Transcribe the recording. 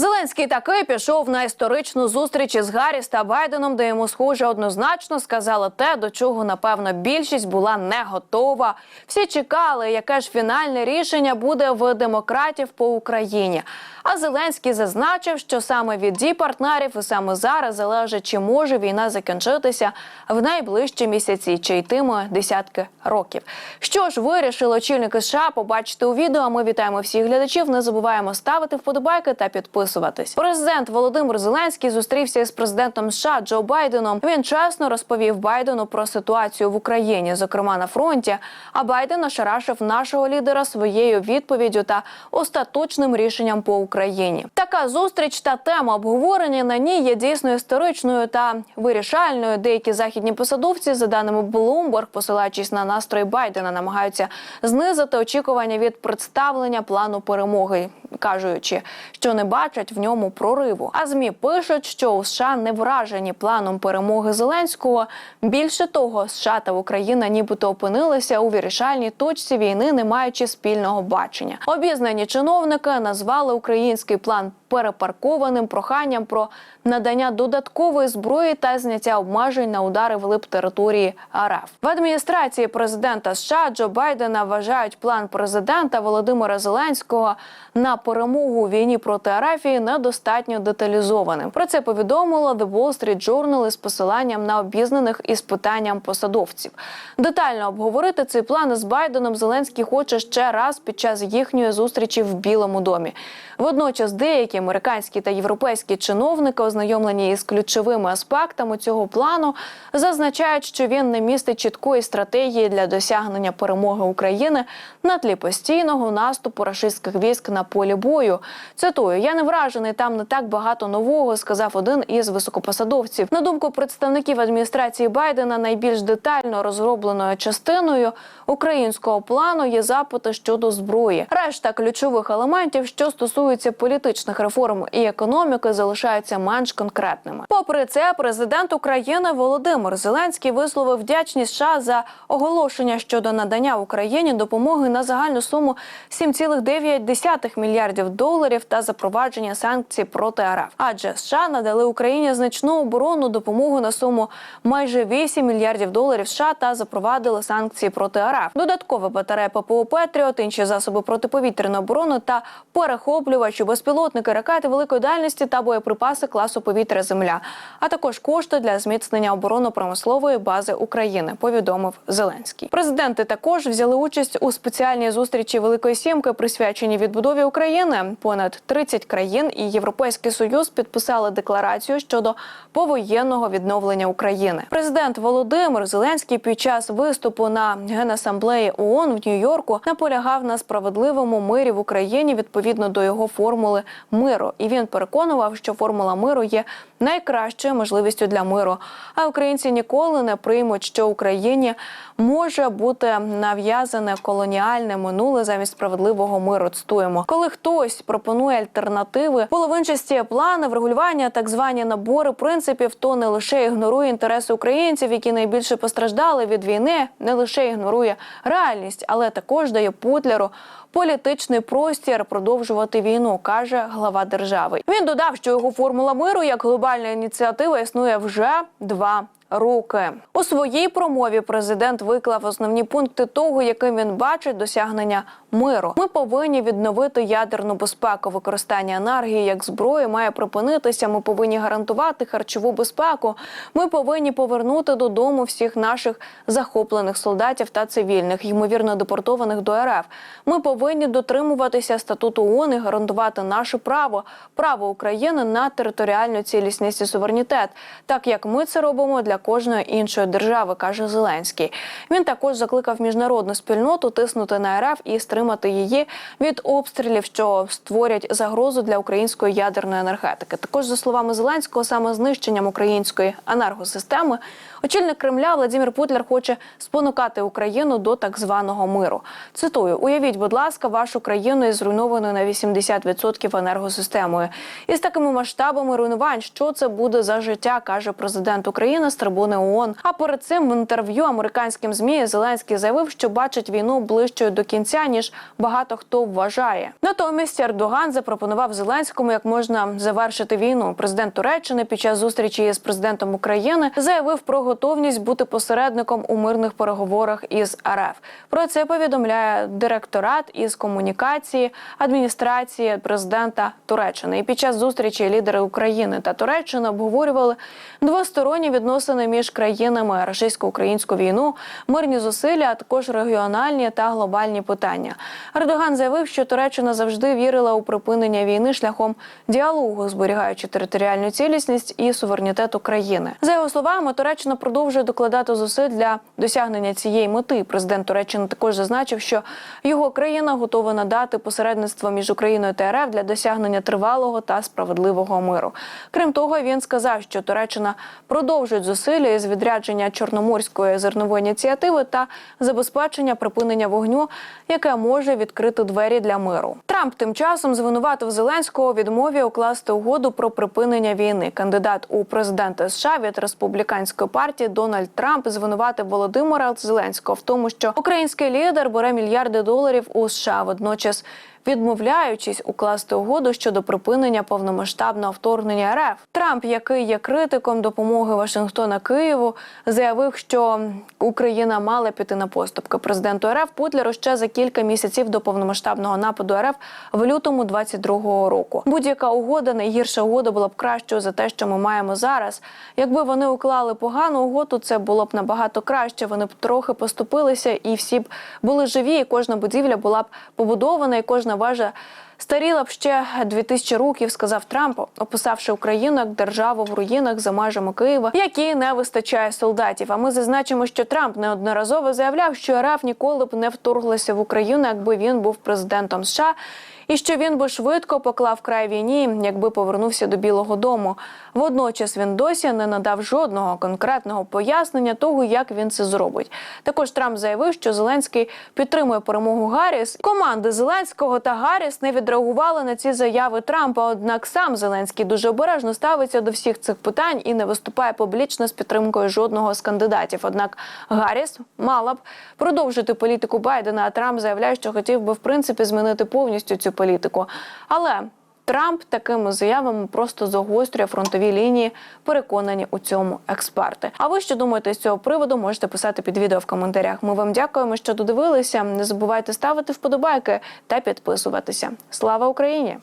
Зеленський таки пішов на історичну зустріч із Гарріс та Байденом, де йому схоже однозначно сказали те, до чого напевно більшість була не готова. Всі чекали, яке ж фінальне рішення буде в демократів по Україні. А Зеленський зазначив, що саме від дій партнерів і саме зараз залежить, чи може війна закінчитися в найближчі місяці, чи йтиме десятки років. Що ж вирішили очільники США побачити у відео. Ми вітаємо всіх глядачів. Не забуваємо ставити вподобайки та підписуватись. Президент Володимир Зеленський зустрівся із президентом США Джо Байденом. Він чесно розповів Байдену про ситуацію в Україні, зокрема на фронті. А Байден ошарашив нашого лідера своєю відповіддю та остаточним рішенням по Україні. Така зустріч та тема обговорення на ній є дійсно історичною та вирішальною. Деякі західні посадовці, за даними Bloomberg, посилаючись на настрої Байдена, намагаються знизити очікування від представлення плану перемоги, кажучи, що не бачать в ньому прориву. А змі пишуть, що у США не вражені планом перемоги Зеленського. Більше того, США та Україна нібито опинилися у вирішальній точці війни, не маючи спільного бачення. Обізнані чиновники назвали український план перепаркованим проханням про надання додаткової зброї та зняття обмежень на удари вглиб території РФ. В адміністрації президента США Джо Байдена вважають план президента Володимира Зеленського на перемогу у війні проти РФ недостатньо деталізованим. Про це повідомило The Wall Street Journal із посиланням на обізнаних із питанням посадовців. Детально обговорити цей план із Байденом Зеленський хоче ще раз під час їхньої зустрічі в Білому домі. Водночас деякі американські та європейські чиновники, ознайомлені із ключовими аспектами цього плану, зазначають, що він не містить чіткої стратегії для досягнення перемоги України на тлі постійного наступу рашистських військ на полі бою. Цитую: я не вражений, там не так багато нового, сказав один із високопосадовців. На думку представників адміністрації Байдена, найбільш детально розробленою частиною українського плану є запити щодо зброї. Решта ключових елементів, що стосуються політичних реформ і економіки, залишаються менш конкретними. Попри це, президент України Володимир Зеленський висловив вдячність США за оголошення щодо надання Україні допомоги на загальну суму 7,9 мільярдів доларів та запровадження санкцій проти РФ. Адже США надали Україні значну оборонну допомогу на суму майже 8 мільярдів доларів США та запровадили санкції проти РФ. Додаткова батарея ППО Петріот, інші засоби протиповітряної оборони та перехоплювачі, безпілотники, ракети великої дальності та боєприпаси класу повітря Земля, а також кошти для зміцнення оборонно-промислової бази України. Повідомив Зеленський. Президенти також взяли участь у спеціальній зустрічі Великої Сімки, присвяченій відбудові України. Понад 30 країн і Європейський Союз підписали декларацію щодо повоєнного відновлення України. Президент Володимир Зеленський під час виступу на генасамблеї ООН в Нью-Йорку наполягав на справедливому мирі в Україні відповідно до його формули миру. І він переконував, що формула миру є найкращою можливістю для миру. А українці ніколи не приймуть, що Україні може бути нав'язане колоніальне минуле замість справедливого миру. Цитуємо, коли хтось пропонує альтернативи, половинчасті плани, врегулювання, так звані набори принципів, то не лише ігнорує інтереси українців, які найбільше постраждали від війни, не лише ігнорує реальність, але також дає Путлеру політичний простір продовжувати війну, каже глава держави. Він додав, що його формула миру як глобальна ініціатива існує вже два. Роки у своїй промові президент виклав основні пункти того, яким він бачить досягнення миру. Ми повинні відновити ядерну безпеку. Використання енергії як зброї має припинитися. Ми повинні гарантувати харчову безпеку. Ми повинні повернути додому всіх наших захоплених солдатів та цивільних, ймовірно депортованих до РФ. Ми повинні дотримуватися статуту ООН і гарантувати наше право, право України на територіальну цілісність і суверенітет, так як ми це робимо для кожної іншої держави, каже Зеленський. Він також закликав міжнародну спільноту тиснути на РФ і стримати її від обстрілів, що створять загрозу для української ядерної енергетики. Також за словами Зеленського, саме знищенням української енергосистеми, очільник Кремля Владимир Путлер хоче спонукати Україну до так званого миру. Цитую: уявіть, будь ласка, вашу країну із зруйнованою на 80% енергосистемою. Із такими масштабами руйнувань, що це буде за життя, каже президент України з трибуни ООН. А перед цим в інтерв'ю американським змі Зеленський заявив, що бачить війну ближчою до кінця ніж багато хто вважає. Натомість Ердоган запропонував Зеленському, як можна завершити війну. Президент Туреччини під час зустрічі з президентом України заявив про готовність бути посередником у мирних переговорах із РФ. Про це повідомляє директорат із комунікації адміністрації президента Туреччини. І під час зустрічі лідери України та Туреччини обговорювали двосторонні відносини між країнами російсько-українську війну, мирні зусилля, а також регіональні та глобальні питання. Ердоган заявив, що Туреччина завжди вірила у припинення війни шляхом діалогу, зберігаючи територіальну цілісність і суверенітет України. За його словами, Туреччина продовжує докладати зусиль для досягнення цієї мети. Президент Туреччини також зазначив, що його країна готова надати посередництво між Україною та РФ для досягнення тривалого та справедливого миру. Крім того, він сказав, що Туреччина продовжує зусилля із відрядження чорноморської зернової ініціативи та забезпечення припинення вогню, яке може відкрити двері для миру. Трамп тим часом звинуватив Зеленського відмові укласти угоду про припинення війни. Кандидат у президенти США від республіканської партії Дональд Трамп звинуватив Володимира Зеленського в тому, що український лідер бере мільярди доларів у США, водночас відмовляючись укласти угоду щодо припинення повномасштабного вторгнення РФ. Трамп, який є критиком допомоги Вашингтона Києву, заявив, що Україна мала піти на поступки президенту РФ Путлеру ще за кілька місяців до повномасштабного нападу РФ в лютому 22-го року. Будь-яка угода, найгірша угода була б кращою за те, що ми маємо зараз. Якби вони уклали погану угоду, це було б набагато краще. Вони б трохи поступилися, і всі б були живі. і Кожна будівля була б побудована, і кожна вежа старіла б ще 2000 років, сказав Трамп, описавши Україну як державу в руїнах за межами Києва, якій не вистачає солдатів. А ми зазначимо, що Трамп неодноразово заявляв, що РФ ніколи б не вторглася в Україну, якби він був президентом США. І що він би швидко поклав край війні, якби повернувся до Білого Дому. Водночас він досі не надав жодного конкретного пояснення того, як він це зробить. Також Трамп заявив, що Зеленський підтримує перемогу Гарріс. Команди Зеленського та Гарріс не відреагували на ці заяви Трампа. Однак сам Зеленський дуже обережно ставиться до всіх цих питань і не виступає публічно з підтримкою жодного з кандидатів. Однак Гарріс мала б продовжити політику Байдена. А Трамп заявляє, що хотів би в принципі змінити повністю цю політику. Але Трамп такими заявами просто загострює фронтові лінії. Переконані у цьому експерти. А ви що думаєте з цього приводу? Можете писати під відео в коментарях. Ми вам дякуємо, що додивилися. Не забувайте ставити вподобайки та підписуватися. Слава Україні!